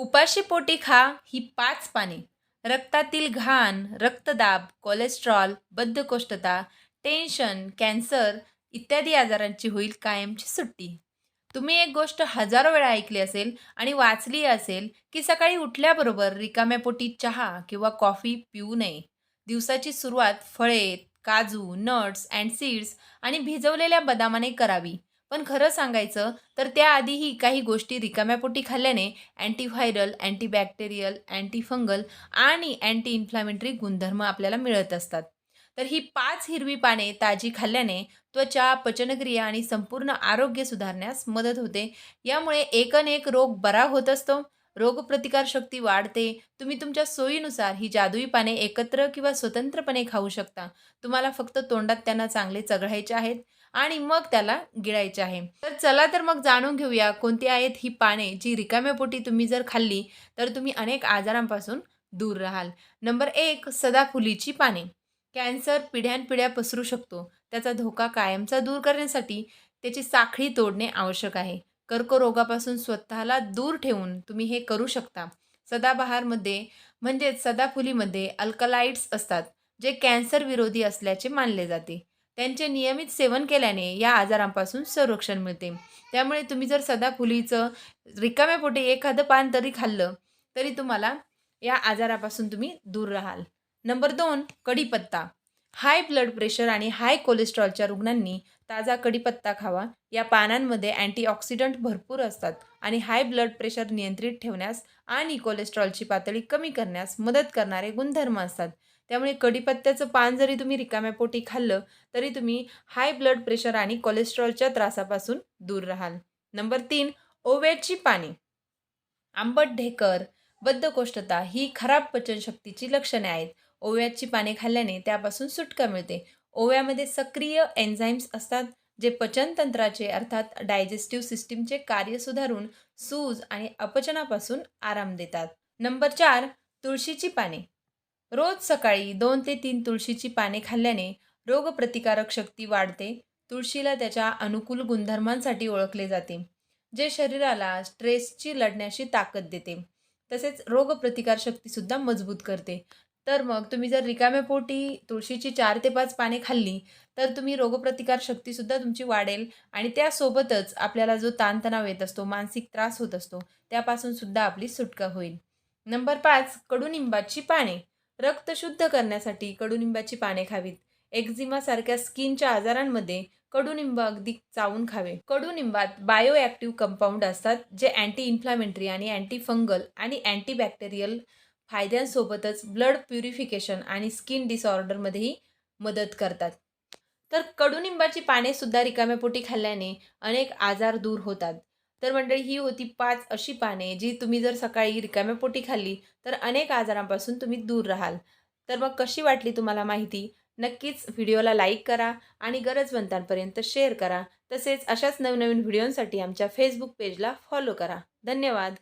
उपाशी पोटी खा ही पाच पाने. रक्तातील घाण रक्तदाब कोलेस्ट्रॉल बद्धकोष्ठता टेन्शन कॅन्सर इत्यादी आजारांची होईल कायमची सुट्टी. तुम्ही एक गोष्ट हजारो वेळा ऐकली असेल आणि वाचली असेल की सकाळी उठल्याबरोबर रिकाम्या पोटी चहा किंवा कॉफी पिऊ नये. दिवसाची सुरुवात फळे काजू नट्स अँड सीड्स आणि भिजवलेल्या बदामाने करावी. पण खरं सांगायचं तर त्याआधीही काही गोष्टी रिकाम्या पोटी खाल्ल्याने अँटीव्हायरल अँटीबॅक्टेरियल अँटीफंगल आणि अँटी इन्फ्लॅमेटरी गुणधर्म आपल्याला मिळत असतात. तर ही पाच हिरवी पाने ताजी खाल्ल्याने त्वचा पचनक्रिया आणि संपूर्ण आरोग्य सुधारण्यास मदत होते. यामुळे एकन एक रोग बरा होत असतो. रोगप्रतिकारशक्ती वाढते. तुम्ही तुमच्या सोयीनुसार ही जादुई पाने एकत्र किंवा स्वतंत्रपणे खाऊ शकता. तुम्हाला फक्त तोंडात त्यांना चांगले चघळायचे आहेत आणि मग त्याला गिळायचे आहे. तर चला तर मग जाणून घेऊया कोणती आहेत ही पाने जी रिकाम्या पोटी तुम्ही जर खाल्ली तर तुम्ही अनेक आजारांपासून दूर राहाल. नंबर एक सदाफुलीची पाने. कॅन्सर पिढ्यानपिढ्या पसरू शकतो. त्याचा धोका कायमचा दूर करण्यासाठी त्याची साखळी तोडणे आवश्यक आहे. कर्करोगापासून स्वतःला दूर ठेवून तुम्ही हे करू शकता. सदाबहारमध्ये म्हणजेच सदाफुलीमध्ये अल्कलाइट्स असतात जे कॅन्सर विरोधी असल्याचे मानले जाते. त्यांचे नियमित सेवन केल्याने या आजारांपासून संरक्षण मिळते. त्यामुळे तुम्ही जर सदाफुलीचं रिकाम्या पोटी एखादं पान तरी खाल्लं तरी तुम्हाला या आजारापासून तुम्ही दूर राहाल. नंबर दोन कढीपत्ता. हाय ब्लड प्रेशर आणि हाय कोलेस्ट्रॉलच्या रुग्णांनी ताजा कडीपत्ता खावा. या पानांमध्ये अँटीऑक्सिडंट भरपूर असतात आणि हाय ब्लड प्रेशर नियंत्रित ठेवण्यास आणि कोलेस्ट्रॉलची पातळी कमी करण्यास मदत करणारे गुणधर्म असतात. त्यामुळे कडीपत्त्याचं पान जरी तुम्ही रिकाम्या पोटी खाल्लं तरी तुम्ही हाय ब्लड प्रेशर आणि कोलेस्ट्रॉलच्या त्रासापासून दूर राहाल. नंबर तीन ओव्याची पाने. आंबट ढेकर बद्धकोष्ठता ही खराब पचनशक्तीची लक्षणे आहेत. ओव्याची पाने खाल्ल्याने त्यापासून सुटका मिळते. ओव्यामध्ये सक्रिय एन्झाईम्स असतात जे पचनतंत्राचे अर्थात डायजेस्टिव्ह सिस्टीमचे कार्य सुधारून सूज आणि अपचनापासून आराम देतात. नंबर चार तुळशीची पाने. रोज सकाळी दोन ते तीन तुळशीची पाने खाल्ल्याने रोगप्रतिकारक शक्ती वाढते तुळशीला त्याच्या अनुकूल गुणधर्मांसाठी ओळखले जाते जे शरीराला स्ट्रेसची लढण्याशी ताकद देते. तसेच रोगप्रतिकारशक्तीसुद्धा मजबूत करते. तर मग तुम्ही जर रिकाम्या पोटी तुळशीची चार ते पाच पाने खाल्ली तर तुम्ही रोगप्रतिकार शक्तीसुद्धा तुमची वाढेल आणि त्यासोबतच आपल्याला जो ताणतणाव येत असतो मानसिक त्रास होत असतो त्यापासून सुद्धा आपली सुटका होईल. नंबर पाच कडुनिंबाची पाने. रक्त शुद्ध करण्यासाठी कडुनिंबाची पाने खावीत. एक्झिमासारख्या स्किनच्या आजारांमध्ये कडुनिंब अगदी चावून खावे. कडुनिंबात बायो ॲक्टिव्ह कंपाऊंड असतात जे अँटी इन्फ्लॅमेटरी आणि अँटी फंगल आणि अँटीबॅक्टेरियल फायद्यांसोबतच ब्लड प्युरिफिकेशन आणि स्किन डिसऑर्डरमध्येही मदत करतात. तर कडुनिंबाची पानेसुद्धा रिकाम्या पोटी खाल्ल्याने अनेक आजार दूर होतात. तर मंडळी ही होती पाच अशी पाने जी तुम्ही जर सकाळी रिकाम्या पोटी खाल्ली तर अनेक आजारांपासून तुम्ही दूर राहाल. तर मग कशी वाटली तुम्हाला माहिती? नक्कीच व्हिडिओला लाईक करा आणि गरजवंतांपर्यंत शेअर करा. तसेच अशाच नवनवीन व्हिडिओंसाठी आमच्या फेसबुक पेजला फॉलो करा. धन्यवाद!